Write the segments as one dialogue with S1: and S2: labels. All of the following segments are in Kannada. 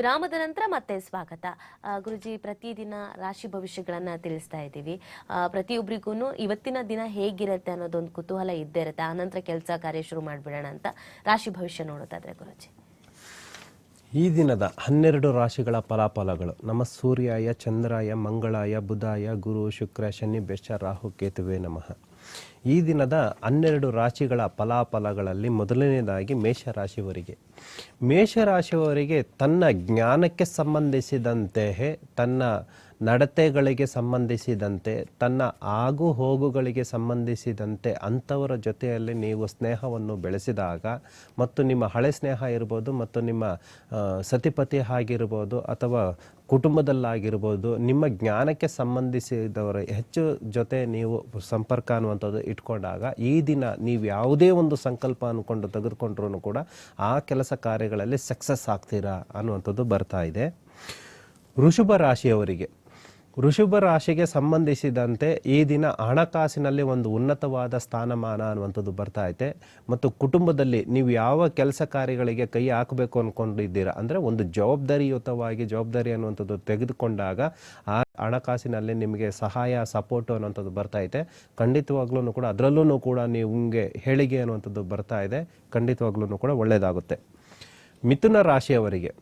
S1: ವಿರಾಮದ ನಂತರ ಮತ್ತೆ ಸ್ವಾಗತ. ಗುರುಜಿ, ಪ್ರತಿದಿನ ರಾಶಿ ಭವಿಷ್ಯಗಳನ್ನ ತಿಳಿಸ್ತಾ ಇದ್ದೀವಿ. ಪ್ರತಿಯೊಬ್ಬರಿಗೂ ಇವತ್ತಿನ ದಿನ ಹೇಗಿರುತ್ತೆ ಅನ್ನೋದೊಂದು ಕುತೂಹಲ ಇದ್ದೇ ಇರುತ್ತೆ. ಆನಂತರ ಕೆಲಸ ಕಾರ್ಯ ಶುರು ಮಾಡಿಬಿಡೋಣ ಅಂತ ರಾಶಿ ಭವಿಷ್ಯ ನೋಡೋದಾದ್ರೆ ಗುರುಜಿ.
S2: ಈ ದಿನದ ಹನ್ನೆರಡು ರಾಶಿಗಳ ಫಲಾಫಲಗಳು. ನಮ್ಮ ಸೂರ್ಯಾಯ, ಚಂದ್ರಾಯ, ಮಂಗಳಾಯ, ಬುಧಾಯ, ಗುರು, ಶುಕ್ರ, ಶನಿ ಬೆಶ ರಾಹು, ಕೇತುವೆ ನಮಃ. ಈ ದಿನದ ಹನ್ನೆರಡು ರಾಶಿಗಳ ಫಲಾಫಲಗಳಲ್ಲಿ ಮೊದಲನೇದಾಗಿ ಮೇಷರಾಶಿಯವರಿಗೆ. ಮೇಷರಾಶಿಯವರಿಗೆ ತನ್ನ ಜ್ಞಾನಕ್ಕೆ ಸಂಬಂಧಿಸಿದಂತೆ ತನ್ನ ನಡತೆಗಳಿಗೆ ಸಂಬಂಧಿಸಿದಂತೆ, ತನ್ನ ಆಗು ಹೋಗುಗಳಿಗೆ ಸಂಬಂಧಿಸಿದಂತೆ ಅಂಥವರ ಜೊತೆಯಲ್ಲಿ ನೀವು ಸ್ನೇಹವನ್ನು ಬೆಳೆಸಿದಾಗ ಮತ್ತು ನಿಮ್ಮ ಹಳೆ ಸ್ನೇಹ ಇರ್ಬೋದು ಮತ್ತು ನಿಮ್ಮ ಸತಿಪತಿ ಆಗಿರ್ಬೋದು ಅಥವಾ ಕುಟುಂಬದಲ್ಲಾಗಿರ್ಬೋದು, ನಿಮ್ಮ ಜ್ಞಾನಕ್ಕೆ ಸಂಬಂಧಿಸಿದವರ ಹೆಚ್ಚು ಜೊತೆ ನೀವು ಸಂಪರ್ಕ ಅನ್ನುವಂಥದ್ದು ಇಟ್ಕೊಂಡಾಗ ಈ ದಿನ ನೀವು ಯಾವುದೇ ಒಂದು ಸಂಕಲ್ಪ ಅಂದ್ಕೊಂಡು ತೆಗೆದುಕೊಂಡ್ರೂ ಕೂಡ ಆ ಕೆಲಸ ಕಾರ್ಯಗಳಲ್ಲಿ ಸಕ್ಸಸ್ ಆಗ್ತೀರಾ ಅನ್ನುವಂಥದ್ದು ಬರ್ತಾ ಇದೆ. ಋಷಭ ರಾಶಿಯವರಿಗೆ ವೃಷಭ ರಾಶಿಗೆ ಸಂಬಂಧಿಸಿದಂತೆ ಈ ದಿನ ಹಣಕಾಸಿನಲ್ಲಿ ಒಂದು ಉನ್ನತವಾದ ಸ್ಥಾನಮಾನ ಅನ್ನುವಂಥದ್ದು ಬರ್ತಾ ಐತೆ. ಮತ್ತು ಕುಟುಂಬದಲ್ಲಿ ನೀವು ಯಾವ ಕೆಲಸ ಕಾರ್ಯಗಳಿಗೆ ಕೈ ಹಾಕಬೇಕು ಅಂದ್ಕೊಂಡಿದ್ದೀರಾ ಅಂದರೆ ಒಂದು ಜವಾಬ್ದಾರಿಯುತವಾಗಿ, ಜವಾಬ್ದಾರಿ ಅನ್ನುವಂಥದ್ದು ತೆಗೆದುಕೊಂಡಾಗ ಆ ಹಣಕಾಸಿನಲ್ಲಿ ನಿಮಗೆ ಸಹಾಯ ಸಪೋರ್ಟು ಅನ್ನುವಂಥದ್ದು ಬರ್ತಾ ಐತೆ. ಖಂಡಿತವಾಗ್ಲೂ ಕೂಡ ಅದರಲ್ಲೂ ಕೂಡ ನಿಮಗೆ ಹೇಳಿಕೆ ಅನ್ನುವಂಥದ್ದು ಬರ್ತಾ ಇದೆ. ಖಂಡಿತವಾಗ್ಲೂ ಕೂಡ ಒಳ್ಳೆಯದಾಗುತ್ತೆ ಮಿಥುನ ರಾಶಿಯವರಿಗೆ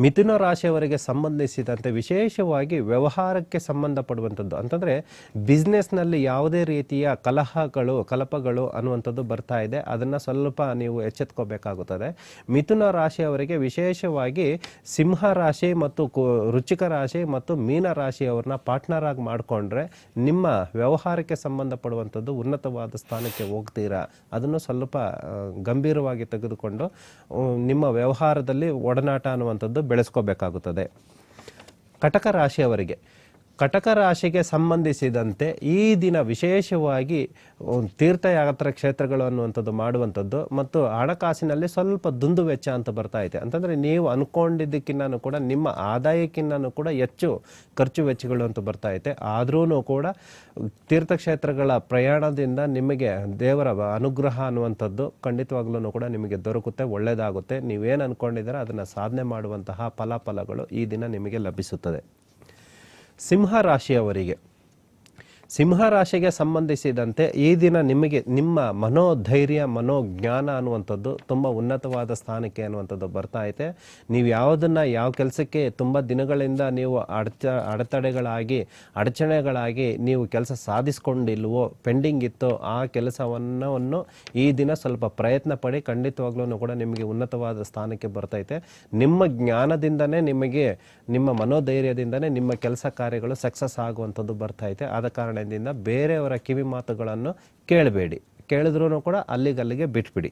S2: ಮಿಥುನ ರಾಶಿಯವರಿಗೆ ಸಂಬಂಧಿಸಿದಂತೆ ವಿಶೇಷವಾಗಿ ವ್ಯವಹಾರಕ್ಕೆ ಸಂಬಂಧಪಡುವಂಥದ್ದು. ಅಂತಂದರೆ ಬಿಸ್ನೆಸ್ನಲ್ಲಿ ಯಾವುದೇ ರೀತಿಯ ಕಲಹಗಳು, ಕಲಪಗಳು ಅನ್ನುವಂಥದ್ದು ಬರ್ತಾ ಇದೆ. ಅದನ್ನು ಸ್ವಲ್ಪ ನೀವು ಎಚ್ಚೆತ್ಕೋಬೇಕಾಗುತ್ತದೆ. ಮಿಥುನ ರಾಶಿಯವರಿಗೆ ವಿಶೇಷವಾಗಿ ಸಿಂಹ ರಾಶಿ ಮತ್ತು ರುಚಿಕ ರಾಶಿ ಮತ್ತು ಮೀನ ರಾಶಿಯವ್ರನ್ನ ಪಾರ್ಟ್ನರ್ ಆಗಿ ಮಾಡಿಕೊಂಡ್ರೆ ನಿಮ್ಮ ವ್ಯವಹಾರಕ್ಕೆ ಸಂಬಂಧಪಡುವಂಥದ್ದು ಉನ್ನತವಾದ ಸ್ಥಾನಕ್ಕೆ ಹೋಗ್ತೀರಾ? ಅದನ್ನು ಸ್ವಲ್ಪ ಗಂಭೀರವಾಗಿ ತೆಗೆದುಕೊಂಡು ನಿಮ್ಮ ವ್ಯವಹಾರದಲ್ಲಿ ಒಡನಾಟ ಅನ್ನುವಂಥದ್ದು ಬೆಳೆಸ್ಕೋಬೇಕಾಗುತ್ತದೆ. ಕಟಕ ರಾಶಿಯವರಿಗೆ ಕಟಕ ರಾಶಿಗೆ ಸಂಬಂಧಿಸಿದಂತೆ ಈ ದಿನ ವಿಶೇಷವಾಗಿ ತೀರ್ಥಯಾತ್ರೆ ಕ್ಷೇತ್ರಗಳು ಅನ್ನುವಂಥದ್ದು ಮಾಡುವಂಥದ್ದು ಮತ್ತು ಹಣಕಾಸಿನಲ್ಲಿ ಸ್ವಲ್ಪ ದುಂದು ವೆಚ್ಚ ಅಂತ ಬರ್ತಾ ಇದೆ. ಅಂತಂದರೆ ನೀವು ಅಂದ್ಕೊಂಡಿದ್ದಕ್ಕಿಂತನೂ ಕೂಡ, ನಿಮ್ಮ ಆದಾಯಕ್ಕಿಂತನೂ ಕೂಡ ಹೆಚ್ಚು ಖರ್ಚು ವೆಚ್ಚಗಳು ಅಂತ ಬರ್ತಾ ಐತೆ ಆದ್ರೂ ಕೂಡ ತೀರ್ಥಕ್ಷೇತ್ರಗಳ ಪ್ರಯಾಣದಿಂದ ನಿಮಗೆ ದೇವರ ಅನುಗ್ರಹ ಅನ್ನುವಂಥದ್ದು ಖಂಡಿತವಾಗ್ಲೂ ಕೂಡ ನಿಮಗೆ ದೊರಕುತ್ತೆ ಒಳ್ಳೆಯದಾಗುತ್ತೆ ನೀವೇನು ಅಂದ್ಕೊಂಡಿದ್ದೀರ ಅದನ್ನು ಸಾಧನೆ ಮಾಡುವಂತಹ ಫಲಾಫಲಗಳು ಈ ದಿನ ನಿಮಗೆ ಲಭಿಸುತ್ತದೆ. ಸಿಂಹ ರಾಶಿಯವರಿಗೆ. ಸಿಂಹ ರಾಶಿಗೆ ಸಂಬಂಧಿಸಿದಂತೆ ಈ ದಿನ ನಿಮಗೆ ನಿಮ್ಮ ಮನೋಧೈರ್ಯ, ಮನೋಜ್ಞಾನ ಅನ್ನುವಂಥದ್ದು ತುಂಬ ಉನ್ನತವಾದ ಸ್ಥಾನಕ್ಕೆ ಅನ್ನುವಂಥದ್ದು ಬರ್ತಾ ಐತೆ. ನೀವು ಯಾವುದನ್ನು ಯಾವ ಕೆಲಸಕ್ಕೆ ತುಂಬ ದಿನಗಳಿಂದ ನೀವು ಅಡಚ, ಅಡೆತಡೆಗಳಾಗಿ, ಅಡಚಣೆಗಳಾಗಿ ನೀವು ಕೆಲಸ ಸಾಧಿಸ್ಕೊಂಡಿಲ್ವೋ, ಪೆಂಡಿಂಗ್ ಇತ್ತೋ ಆ ಕೆಲಸವನ್ನು ಈ ದಿನ ಸ್ವಲ್ಪ ಪ್ರಯತ್ನ ಪಡಿ ಖಂಡಿತವಾಗ್ಲೂ ಕೂಡ ನಿಮಗೆ ಉನ್ನತವಾದ ಸ್ಥಾನಕ್ಕೆ ಬರ್ತೈತೆ ನಿಮ್ಮ ಜ್ಞಾನದಿಂದನೇ ನಿಮಗೆ, ನಿಮ್ಮ ಮನೋಧೈರ್ಯದಿಂದನೇ ನಿಮ್ಮ ಕೆಲಸ ಕಾರ್ಯಗಳು ಸಕ್ಸಸ್ ಆಗುವಂಥದ್ದು ಬರ್ತೈತೆ ಆದ ಕಾರಣದಿಂದ ಬೇರೆಯವರ ಕಿವಿ ಮಾತುಗಳನ್ನು ಕೇಳಬೇಡಿ. ಕೇಳಿದ್ರೂ ಕೂಡ ಅಲ್ಲಿಗಲ್ಲಿಗೆ ಬಿಟ್ಬಿಡಿ.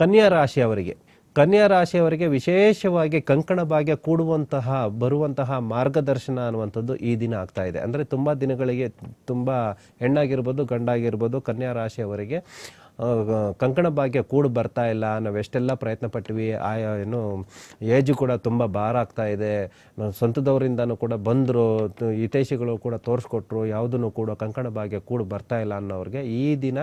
S2: ಕನ್ಯಾ ರಾಶಿಯವರಿಗೆ ಕನ್ಯಾ ರಾಶಿಯವರಿಗೆ ವಿಶೇಷವಾಗಿ ಕಂಕಣ ಭಾಗ್ಯ ಕೂಡುವಂತಹ, ಬರುವಂತಹ ಮಾರ್ಗದರ್ಶನ ಅನ್ನುವಂಥದ್ದು ಈ ದಿನ ಆಗ್ತಾ ಇದೆ. ಅಂದರೆ ತುಂಬ ದಿನಗಳಿಗೆ ತುಂಬ ಹೆಣ್ಣಾಗಿರ್ಬೋದು, ಗಂಡಾಗಿರ್ಬೋದು ಕನ್ಯಾ ರಾಶಿಯವರಿಗೆ ಕಂಕಣ ಭಾಗ್ಯ ಕೂಡ ಬರ್ತಾ ಇಲ್ಲ ನಾವು ಎಷ್ಟೆಲ್ಲ ಪ್ರಯತ್ನ ಪಟ್ವಿ, ಆ, ಏನು, ಏಜು ಕೂಡ ತುಂಬ ಭಾರ ಆಗ್ತಾ ಇದೆ ಸ್ವಂತದವರಿಂದನೂ ಕೂಡ ಬಂದರು ಹಿತೈಷಿಗಳು ಕೂಡ ತೋರಿಸ್ಕೊಟ್ರು, ಯಾವುದನ್ನು ಕೂಡ ಕಂಕಣ ಭಾಗ್ಯ ಕೂಡ ಬರ್ತಾ ಇಲ್ಲ ಅನ್ನೋರಿಗೆ ಈ ದಿನ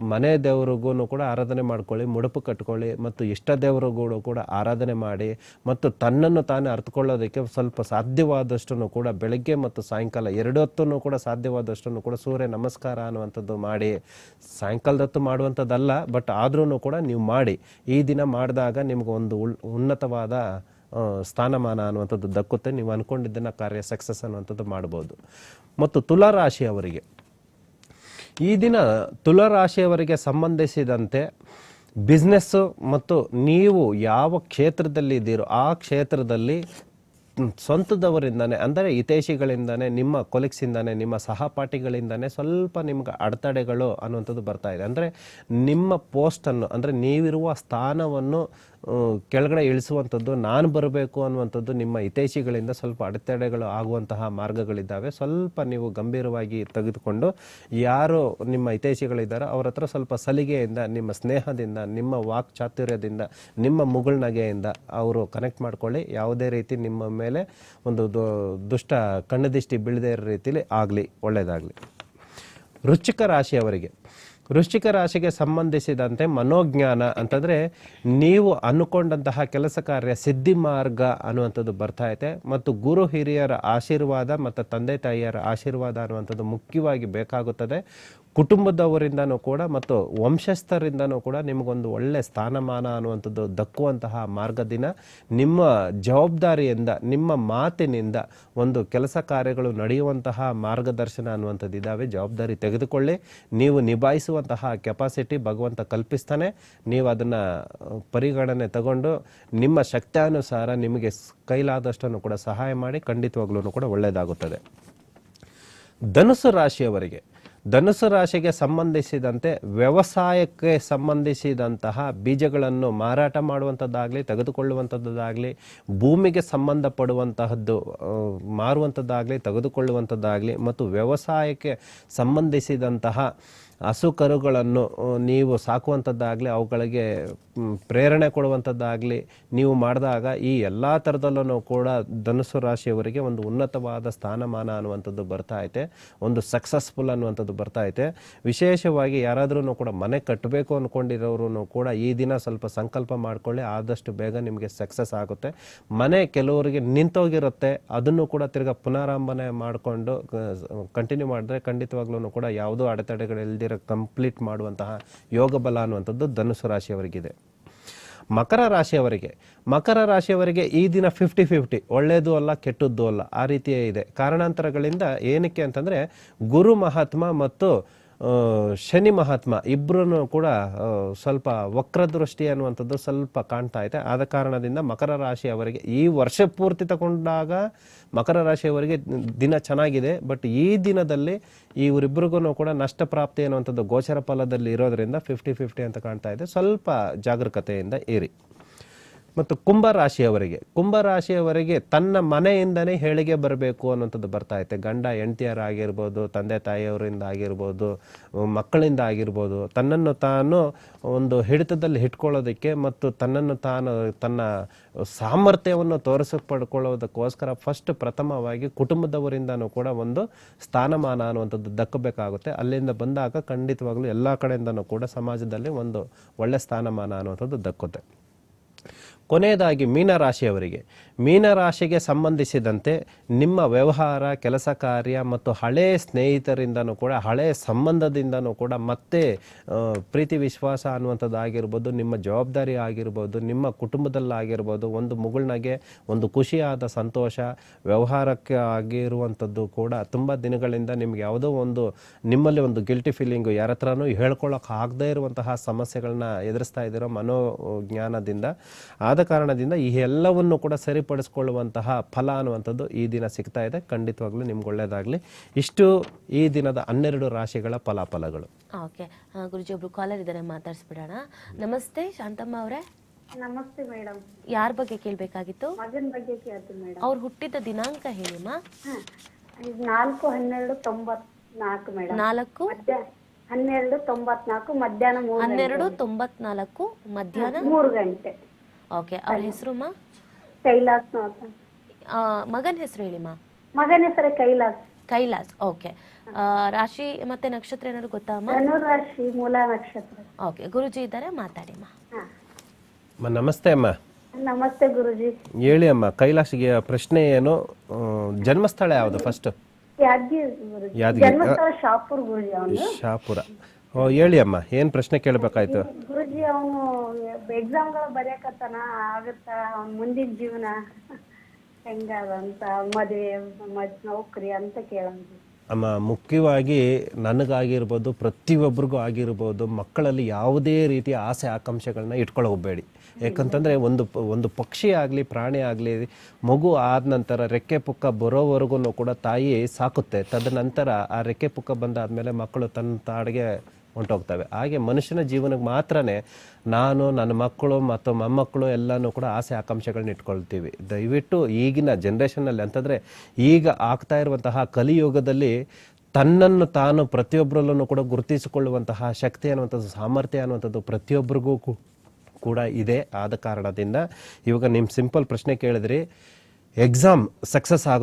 S2: ಮನೆ ದೇವರಿಗೂ ಕೂಡ ಆರಾಧನೆ ಮಾಡ್ಕೊಳ್ಳಿ, ಮುಡುಪು ಕಟ್ಕೊಳ್ಳಿ, ಮತ್ತು ಇಷ್ಟ ದೇವರಿಗೂ ಕೂಡ ಆರಾಧನೆ ಮಾಡಿ, ಮತ್ತು ತನ್ನನ್ನು ತಾನೇ ಅರ್ಥಕೊಳ್ಳೋದಕ್ಕೆ ಸ್ವಲ್ಪ ಸಾಧ್ಯವಾದಷ್ಟು ಕೂಡ ಬೆಳಗ್ಗೆ ಮತ್ತು ಸಾಯಂಕಾಲ ಎರಡು ಕೂಡ ಸಾಧ್ಯವಾದಷ್ಟು ಕೂಡ ಸೂರ್ಯ ನಮಸ್ಕಾರ ಅನ್ನುವಂಥದ್ದು ಮಾಡಿ, ಸಾಯಂಕಾಲದತ್ತು ಮಾಡುವಂಥದ್ದಲ್ಲ ಬಟ್ ಆದ್ರೂ ಕೂಡ ನೀವು ಮಾಡಿ. ಈ ದಿನ ಮಾಡಿದಾಗ ನಿಮ್ಗೆ ಒಂದು ಉನ್ನತವಾದ ಸ್ಥಾನಮಾನ ಅನ್ನುವಂಥದ್ದು ದಕ್ಕುತ್ತೆ. ನೀವು ಅಂದ್ಕೊಂಡಿದ್ದನ್ನು ಕಾರ್ಯ ಸಕ್ಸಸ್ ಅನ್ನುವಂಥದ್ದು ಮಾಡ್ಬೋದು. ಮತ್ತು ತುಲಾರಾಶಿಯವರಿಗೆ. ಈ ದಿನ ತುಲಾರಾಶಿಯವರಿಗೆ ಸಂಬಂಧಿಸಿದಂತೆ ಬಿಸ್ನೆಸ್ಸು ಮತ್ತು ನೀವು ಯಾವ ಕ್ಷೇತ್ರದಲ್ಲಿ ಇದ್ದೀರೋ ಆ ಕ್ಷೇತ್ರದಲ್ಲಿ ಸ್ವಂತದವರಿಂದನೇ, ಅಂದರೆ ಹಿತೈಷಿಗಳಿಂದನೇ, ನಿಮ್ಮ ಕೊಲೆಕ್ಸಿಂದನೇ ನಿಮ್ಮ ಸಹಪಾಠಿಗಳಿಂದನೇ ಸ್ವಲ್ಪ ನಿಮ್ಗೆ ಅಡೆತಡೆಗಳು ಅನ್ನುವಂಥದ್ದು ಬರ್ತಾ ಇದೆ. ಅಂದರೆ ನಿಮ್ಮ ಪೋಸ್ಟನ್ನು, ಅಂದರೆ ನೀವಿರುವ ಸ್ಥಾನವನ್ನು ಕೆಳಗಡೆ ಇಳಿಸುವಂಥದ್ದು, ನಾನು ಬರಬೇಕು ಅನ್ನುವಂಥದ್ದು ನಿಮ್ಮ ಹಿತೈಷಿಗಳಿಂದ ಸ್ವಲ್ಪ ಅಡೆತಡೆಗಳು ಆಗುವಂತಹ ಮಾರ್ಗಗಳಿದ್ದಾವೆ. ಸ್ವಲ್ಪ ನೀವು ಗಂಭೀರವಾಗಿ ತೆಗೆದುಕೊಂಡು ಯಾರು ನಿಮ್ಮ ಹಿತೈಷಿಗಳಿದ್ದಾರೋ ಅವ್ರ ಹತ್ರ ಸ್ವಲ್ಪ ಸಲಿಗೆಯಿಂದ, ನಿಮ್ಮ ಸ್ನೇಹದಿಂದ, ನಿಮ್ಮ ವಾಕ್ ಚಾತುರ್ಯದಿಂದ, ನಿಮ್ಮ ಮುಗುಳ್ನಗೆಯಿಂದ ಅವರು ಕನೆಕ್ಟ್ ಮಾಡ್ಕೊಳ್ಳಿ. ಯಾವುದೇ ರೀತಿ ನಿಮ್ಮ ಮೇಲೆ ಒಂದು ದುಷ್ಟ ಕಣ್ಣದಿಷ್ಟಿ ಬೀಳದೇ ಇರೋ ರೀತಿಲಿ ಆಗಲಿ ಒಳ್ಳೆಯದಾಗಲಿ ವೃಶ್ಚಿಕ ರಾಶಿಯವರಿಗೆ ವೃಶ್ಚಿಕ ರಾಶಿಗೆ ಸಂಬಂಧಿಸಿದಂತೆ ಮನೋಜ್ಞಾನ ಅಂತಂದರೆ ನೀವು ಅನ್ಕೊಂಡಂತಹ ಕೆಲಸ ಕಾರ್ಯ, ಸಿದ್ಧಿ ಮಾರ್ಗ ಅನ್ನುವಂಥದ್ದು ಬರ್ತಾ ಇದೆ ಮತ್ತು ಗುರು ಹಿರಿಯರ ಆಶೀರ್ವಾದ ಮತ್ತು ತಂದೆ ತಾಯಿಯರ ಆಶೀರ್ವಾದ ಅನ್ನುವಂಥದ್ದು ಮುಖ್ಯವಾಗಿ ಬೇಕಾಗುತ್ತದೆ. ಕುಟುಂಬದವರಿಂದನೂ ಕೂಡ ಮತ್ತು ವಂಶಸ್ಥರಿಂದನೂ ಕೂಡ ನಿಮಗೊಂದು ಒಳ್ಳೆ ಸ್ಥಾನಮಾನ ಅನ್ನುವಂಥದ್ದು ದಕ್ಕುವಂತಹ ಮಾರ್ಗದಿನ. ನಿಮ್ಮ ಜವಾಬ್ದಾರಿಯಿಂದ, ನಿಮ್ಮ ಮಾತಿನಿಂದ ಒಂದು ಕೆಲಸ ಕಾರ್ಯಗಳು ನಡೆಯುವಂತಹ ಮಾರ್ಗದರ್ಶನ ಅನ್ನುವಂಥದ್ದು ಇದ್ದಾವೆ ಜವಾಬ್ದಾರಿ ತೆಗೆದುಕೊಳ್ಳಿ. ನೀವು ನಿಭಾಯಿಸುವಂತಹ ಕೆಪಾಸಿಟಿ ಭಗವಂತ ಕಲ್ಪಿಸ್ತಾನೆ. ನೀವು ಅದನ್ನು ಪರಿಗಣನೆ ತಗೊಂಡು ನಿಮ್ಮ ಶಕ್ತಾನುಸಾರ ನಿಮಗೆ ಕೈಲಾದಷ್ಟನ್ನು ಕೂಡ ಸಹಾಯ ಮಾಡಿ ಖಂಡಿತವಾಗ್ಲೂ ಕೂಡ ಒಳ್ಳೆಯದಾಗುತ್ತದೆ ಧನುಸು ರಾಶಿಯವರಿಗೆ, ಧನುಸು ರಾಶಿಗೆ ಸಂಬಂಧಿಸಿದಂತೆ ವ್ಯವಸಾಯಕ್ಕೆ ಸಂಬಂಧಿಸಿದಂತಹ ಬೀಜಗಳನ್ನು ಮಾರಾಟ ಮಾಡುವಂಥದ್ದಾಗಲಿ ತೆಗೆದುಕೊಳ್ಳುವಂಥದ್ದಾಗಲಿ ಭೂಮಿಗೆ ಸಂಬಂಧಪಡುವಂತಹದ್ದು ಮಾರುವಂಥದ್ದಾಗಲಿ ತೆಗೆದುಕೊಳ್ಳುವಂಥದ್ದಾಗಲಿ ಮತ್ತು ವ್ಯವಸಾಯಕ್ಕೆ ಸಂಬಂಧಿಸಿದಂತಹ ಹಸು ಕರುಗಳನ್ನು ನೀವು ಸಾಕುವಂಥದ್ದಾಗಲಿ, ಅವುಗಳಿಗೆ ಪ್ರೇರಣೆ ಕೊಡುವಂಥದ್ದಾಗಲಿ, ನೀವು ಮಾಡಿದಾಗ ಈ ಎಲ್ಲ ಥರದಲ್ಲೂ ಕೂಡ ಧನುಸು ರಾಶಿಯವರಿಗೆ ಒಂದು ಉನ್ನತವಾದ ಸ್ಥಾನಮಾನ ಅನ್ನುವಂಥದ್ದು ಬರ್ತಾ ಐತೆ, ಒಂದು ಸಕ್ಸಸ್ಫುಲ್ ಅನ್ನುವಂಥದ್ದು ಬರ್ತಾ ಐತೆ. ವಿಶೇಷವಾಗಿ ಯಾರಾದ್ರೂ ಕೂಡ ಮನೆ ಕಟ್ಟಬೇಕು ಅಂದ್ಕೊಂಡಿರೋರು ಕೂಡ ಈ ದಿನ ಸ್ವಲ್ಪ ಸಂಕಲ್ಪ ಮಾಡಿಕೊಳ್ಳಿ, ಆದಷ್ಟು ಬೇಗ ನಿಮಗೆ ಸಕ್ಸಸ್ ಆಗುತ್ತೆ. ಮನೆ ಕೆಲವರಿಗೆ ನಿಂತೋಗಿರುತ್ತೆ, ಅದನ್ನು ಕೂಡ ತಿರ್ಗಾ ಪುನರಾರಂಭನೆ ಮಾಡಿಕೊಂಡು ಕಂಟಿನ್ಯೂ ಮಾಡಿದ್ರೆ ಖಂಡಿತವಾಗ್ಲೂ ಕೂಡ ಯಾವುದೋ ಅಡೆತಡೆಗಳು ಇಲ್ದಿರ ಕಂಪ್ಲೀಟ್ ಮಾಡುವಂತಹ ಯೋಗ ಬಲ ಅನ್ನುವಂಥದ್ದು ಧನುಸು ರಾಶಿಯವರಿಗಿದೆ. ಮಕರ ರಾಶಿಯವರಿಗೆ ಮಕರ ರಾಶಿಯವರಿಗೆ ಈ ದಿನ ಫಿಫ್ಟಿ ಫಿಫ್ಟಿ ಒಳ್ಳೆಯದು ಅಲ್ಲ, ಕೆಟ್ಟದ್ದು ಅಲ್ಲ, ಆ ರೀತಿಯೇ ಇದೆ. ಕಾರಣಾಂತರಗಳಿಂದ ಏನಕ್ಕೆ ಅಂತಂದರೆ ಗುರು ಮಹಾತ್ಮ ಮತ್ತು ಶನಿ ಮಹಾತ್ಮ ಇಬ್ಬರೂ ಕೂಡ ಸ್ವಲ್ಪ ವಕ್ರದೃಷ್ಟಿ ಅನ್ನುವಂಥದ್ದು ಸ್ವಲ್ಪ ಕಾಣ್ತಾ ಇದೆ. ಆದ ಕಾರಣದಿಂದ ಮಕರ ರಾಶಿಯವರಿಗೆ ಈ ವರ್ಷ ಪೂರ್ತಿ ತಗೊಂಡಾಗ ಮಕರ ರಾಶಿಯವರಿಗೆ ದಿನ ಚೆನ್ನಾಗಿದೆ. ಬಟ್ ಈ ದಿನದಲ್ಲಿ ಇವರಿಬ್ಬರಿಗೂ ಕೂಡ ನಷ್ಟ ಪ್ರಾಪ್ತಿ ಅನ್ನುವಂಥದ್ದು ಗೋಚರ ಫಲದಲ್ಲಿ ಇರೋದ್ರಿಂದ ಫಿಫ್ಟಿ ಫಿಫ್ಟಿ ಅಂತ ಕಾಣ್ತಾ ಇದೆ. ಸ್ವಲ್ಪ ಜಾಗರೂಕತೆಯಿಂದ ಇರಿ. ಮತ್ತು ಕುಂಭ ರಾಶಿಯವರಿಗೆ. ಕುಂಭ ರಾಶಿಯವರಿಗೆ ತನ್ನ ಮನೆಯಿಂದನೇ ಹೇಳಿಗೆ ಬರಬೇಕು ಅನ್ನೋಂಥದ್ದು ಬರ್ತಾ ಐತೆ ಗಂಡ ಹೆಂಡತಿಯರಾಗಿರ್ಬೋದು ತಂದೆ ತಾಯಿಯವರಿಂದ ಆಗಿರ್ಬೋದು, ಮಕ್ಕಳಿಂದ ಆಗಿರ್ಬೋದು, ತನ್ನನ್ನು ತಾನು ಒಂದು ಹಿಡಿತದಲ್ಲಿ ಇಟ್ಕೊಳ್ಳೋದಕ್ಕೆ ಮತ್ತು ತನ್ನನ್ನು ತಾನು ತನ್ನ ಸಾಮರ್ಥ್ಯವನ್ನು ತೋರಿಸ ಪಡ್ಕೊಳ್ಳೋದಕ್ಕೋಸ್ಕರ ಫಸ್ಟ್ ಪ್ರಥಮವಾಗಿ ಕುಟುಂಬದವರಿಂದನೂ ಕೂಡ ಒಂದು ಸ್ಥಾನಮಾನ ಅನ್ನುವಂಥದ್ದು ದಕ್ಕಬೇಕಾಗುತ್ತೆ. ಅಲ್ಲಿಂದ ಬಂದಾಗ ಖಂಡಿತವಾಗಲೂ ಎಲ್ಲ ಕಡೆಯಿಂದನೂ ಕೂಡ ಸಮಾಜದಲ್ಲಿ ಒಂದು ಒಳ್ಳೆ ಸ್ಥಾನಮಾನ ಅನ್ನುವಂಥದ್ದು ದಕ್ಕುತ್ತೆ. ಕೊನೆಯದಾಗಿ ಮೀನರಾಶಿಯವರಿಗೆ. ಮೀನರಾಶಿಗೆ ಸಂಬಂಧಿಸಿದಂತೆ ನಿಮ್ಮ ವ್ಯವಹಾರ, ಕೆಲಸ ಕಾರ್ಯ ಮತ್ತು ಹಳೆಯ ಸ್ನೇಹಿತರಿಂದನೂ ಕೂಡ ಹಳೆಯ ಸಂಬಂಧದಿಂದನೂ ಕೂಡ ಮತ್ತೆ ಪ್ರೀತಿ ವಿಶ್ವಾಸ ಅನ್ನುವಂಥದ್ದು ಆಗಿರ್ಬೋದು ನಿಮ್ಮ ಜವಾಬ್ದಾರಿ ಆಗಿರ್ಬೋದು, ನಿಮ್ಮ ಕುಟುಂಬದಲ್ಲಾಗಿರ್ಬೋದು, ಒಂದು ಮುಗುಳ್ನಗೆ, ಒಂದು ಖುಷಿಯಾದ ಸಂತೋಷ, ವ್ಯವಹಾರಕ್ಕೆ ಆಗಿರುವಂಥದ್ದು ಕೂಡ ತುಂಬ ದಿನಗಳಿಂದ ನಿಮ್ಗೆ ಯಾವುದೋ ಒಂದು, ನಿಮ್ಮಲ್ಲಿ ಒಂದು ಗಿಲ್ಟಿ ಫೀಲಿಂಗು ಯಾರ ಹತ್ರನೂ ಹೇಳ್ಕೊಳ್ಳೋಕೆ ಆಗದೇ ಇರುವಂತಹ ಸಮಸ್ಯೆಗಳನ್ನ ಎದುರಿಸ್ತಾ ಇದ್ದೀರೋ ಮನೋಜ್ಞಾನದಿಂದ. ಆದ ಕಾರಣದಿಂದ ಈ ಎಲ್ಲವನ್ನು ಕೂಡ ಸರಿಪಡಿಸ್ಕೊಳ್ಳುವಂತಹ ಫಲ ಅನ್ನುವಂಥದ್ದು ಈ ದಿನ ಸಿಗ್ತಾ ಇದೆ. ಖಂಡಿತವಾಗ್ಲೂ ನಿಮ್ಗೆ ಒಳ್ಳೆಯದಾಗಲಿ ಇಷ್ಟು ಈ ದಿನದ ಹನ್ನೆರಡು ರಾಶಿಗಳ ಫಲಾಫಲಗಳು.
S1: ಓಕೆ. ಗುರುಜಿ ಒಬ್ರು ಕಾಲರ್ ಇದ್ದಾರೆ ಮಾತಾಡ್ಸ್ಬಿಡೋಣ. ನಮಸ್ತೆ ಶಾಂತಮ್ಮ ಅವರೇ.
S3: ನಮಸ್ತೆ ಮೇಡಮ್.
S1: ಯಾರ ಬಗ್ಗೆ ಕೇಳಬೇಕಾಗಿತ್ತು?
S3: ಮಗನ ಬಗ್ಗೆ ಕೇಳ್ತೀನಿ ಮೇಡಮ್.
S1: ಅವ್ರು ಹುಟ್ಟಿದ ದಿನಾಂಕ ಹೇಳಿಮ್ಮ
S3: ನಾಲ್ಕು ಹನ್ನೆರಡು ತೊಂಬತ್ನಾಲ್ಕು ಮೇಡಮ್.
S1: ನಾಲ್ಕು?
S3: ಹನ್ನೆರಡು ತೊಂಬತ್ನಾಲ್ಕು ಮಧ್ಯಾಹ್ನ ಮೂರು
S1: ಹನ್ನೆರಡು ತೊಂಬತ್ನಾಲ್ಕು ಮಧ್ಯಾಹ್ನ
S3: ಮೂರು ಗಂಟೆ.
S1: ಓಕೆ ಅವ್ರ ಹೆಸರುಮ್ಮ
S3: ಕೈಲಾಸ್ ಅಂತ.
S1: ಮಗನ ಹೆಸರು ಹೇಳಿಮ್ಮ
S3: ಮಗನ ಹೆಸರು ಕೈಲಾಸ್.
S1: ಕೈಲಾಸ್ ಓಕೆ ರಾಶಿ ಮತ್ತೆ ನಕ್ಷತ್ರ ಏನಾದ್ರು ಗೊತ್ತಾ ರಾಶಿ
S3: ಧನುರಾಶಿ ಮೂಲ ನಕ್ಷತ್ರ.
S1: ಓಕೆ ಗುರುಜಿ ಇದ್ದಾರೆ ಮಾತಾಡಿಮ್ಮ
S3: ಮಾ.
S2: ಅಮ್ಮ ನಮಸ್ತೆ ಅಮ್ಮ.
S3: ನಮಸ್ತೆ ಗುರುಜಿ.
S2: ಹೇಳಿ ಅಮ್ಮ ಕೈಲಾಸಿಗೆ ಪ್ರಶ್ನೆ ಏನು? ಆ, ಜನ್ಮಸ್ಥಳ ಯಾವುದು ಫಸ್ಟ್
S3: ಯಾದಗಿರಿ ಗುರುಜಿ.
S2: ಯಾದಗಿರಿ.
S3: ಜನ್ಮಸ್ಥಳ ಶಾಪುರ್ ಗುರುಜಿ ಅವನು
S2: ಶಾಪುರ. ಓ ಹೇಳಿ ಅಮ್ಮ ಏನು ಪ್ರಶ್ನೆ ಕೇಳಬೇಕಾಯ್ತು?
S3: ಗುರುಜಿ ಅವನು ಎಕ್ಸಾಮ್ಗಳು ಬರೆಯಕತ್ತಾನ ಆಗತ್ತ ಅವ್ನ ಮುಂದಿನ ಜೀವನ. ಹೆಂಗದಂತ ಮದುವೆ ಮದ್ ನೌಕರಿ ಅಂತ ಕೇಳಂದ್ರಿ.
S2: ಅಮ್ಮ ಮುಖ್ಯವಾಗಿ ನನಗಾಗಿರ್ಬೋದು ಪ್ರತಿಯೊಬ್ಬರಿಗೂ ಆಗಿರ್ಬೋದು ಮಕ್ಕಳಲ್ಲಿ ಯಾವುದೇ ರೀತಿಯ ಆಸೆ ಆಕಾಂಕ್ಷೆಗಳನ್ನ ಇಟ್ಕೊಳ್ಳೋ ಹೋಗಬೇಡಿ. ಯಾಕಂತಂದರೆ ಒಂದು ಒಂದು ಪಕ್ಷಿ ಆಗಲಿ ಪ್ರಾಣಿ ಆಗಲಿ ಮಗು ಆದ ನಂತರ ರೆಕ್ಕೆ ಪುಕ್ಕ ಬರೋವರೆಗೂ ಕೂಡ ತಾಯಿ ಸಾಕುತ್ತೆ. ತದನಂತರ ಆ ರೆಕ್ಕೆ ಪುಕ್ಕ ಬಂದಾದಮೇಲೆ ಮಕ್ಕಳು ತನ್ನ ತಾಡಿಗೆ ಹೊಂಟೋಗ್ತವೆ. ಹಾಗೆ ಮನುಷ್ಯನ ಜೀವನಕ್ಕೆ ಮಾತ್ರನೇ ನಾನು, ನನ್ನ ಮಕ್ಕಳು ಮತ್ತು ಮೊಮ್ಮಕ್ಕಳು ಎಲ್ಲನೂ ಕೂಡ ಆಸೆ ಆಕಾಂಕ್ಷೆಗಳನ್ನ ಇಟ್ಕೊಳ್ತೀವಿ. ದಯವಿಟ್ಟು ಈಗಿನ ಜನ್ರೇಷನಲ್ಲಿ ಅಂತಂದರೆ ಈಗ ಆಗ್ತಾ ಇರುವಂತಹ ಕಲಿಯುಗದಲ್ಲಿ ತನ್ನನ್ನು ತಾನು ಪ್ರತಿಯೊಬ್ಬರಲ್ಲೂ ಕೂಡ ಗುರುತಿಸಿಕೊಳ್ಳುವಂತಹ ಶಕ್ತಿ ಅನ್ನುವಂಥದ್ದು, ಸಾಮರ್ಥ್ಯ ಅನ್ನುವಂಥದ್ದು ಪ್ರತಿಯೊಬ್ಬರಿಗೂ ಕೂಡ ಇದೆ. ಆದ ಕಾರಣದಿಂದ ಇವಾಗ ನಿಮ್ಮ ಸಿಂಪಲ್ ಪ್ರಶ್ನೆ ಕೇಳಿದ್ರಿ, ಎಕ್ಸಾಮ್ ಸಕ್ಸಸ್ ಆಗ